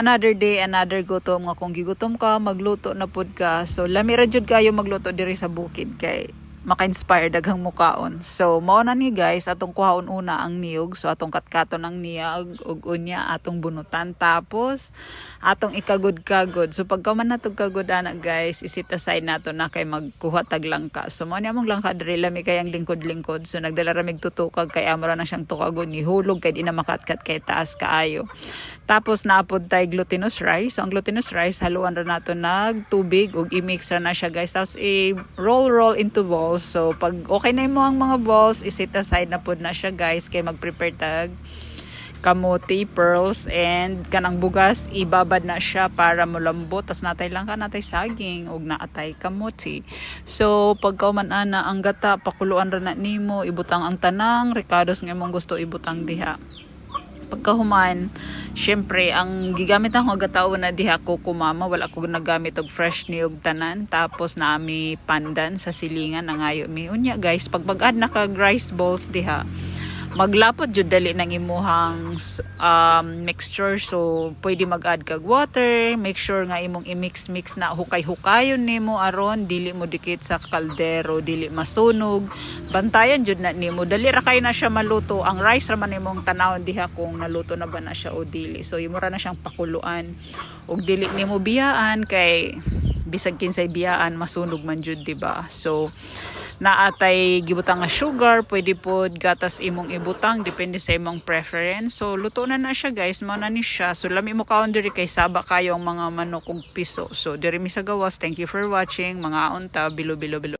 Another day, another gutom nga kung gigutom ka, magluto na pud ka. So lami ra jud kayo magluto diri sa bukid kay maka-inspire daghang mukaon. So mao na ni guys atong kuhaon una ang niyog. So atong katkaton ang niyag ug unya atong bunutan tapos atong ikagod-kagod. So pagka man natog kagod ana guys, isit aside nato na kay magkuha tag langka. So mao ni among langka diri lami kay ang lingkod-lingkod. So nagdala ra mig tutukag kay amora na siyang tukagon ni hulog kay di na makatkat kay taas kaayo. Tapos naapod tay glutinous rice. So ang glutinous rice haluan ra nato nag tubig ug i-mix ra na siya guys. Tapos i-roll roll into balls. So pag okay na mo ang mga balls, isit aside na pud na siya guys kay mag-prepare tag kamote, pearls, and kanang bugas, ibabad na siya para mulambot. Tapos natay lang ka, natay saging, ug naatay kamote. So, pagka man ana ang gata, pakuluan ra na nimo, ibutang ang tanang, ricados nga imong gusto ibutang diha pagkahuman, syempre, ang gigamit ako agataw na diha ko kumama, wala ko nagamit og fresh niyog tanan, tapos naami pandan sa silingan na ngayo mi. Unya guys, pag mag-add na kag rice balls diha, maglapot jud dali ng imuhang um, mixture. So pwede mag-add kag water. Make sure nga imong i-mix mix na hukay-hukayon nimo aron dili mo dikit sa kaldero dili masunog. Bantayan jud na nimo. Dali ra kay na siya maluto. Ang rice ra man imong tanawon diha kung naluto na ba na siya o dili. So imo ra na siyang pakuluan. Ug dili nimo biyaan kay bisag kinsay biyaan masunog man jud diba so naatay gibutang nga sugar, pwede pod gatas imong ibutang depende sa imong preference. So luto na na siya guys, mao na ni siya. So lami mo kaon diri kay saba kayo ang mga manok ug piso. So diri mi sa gawas. Thank you for watching. Mga unta bilo bilo bilo.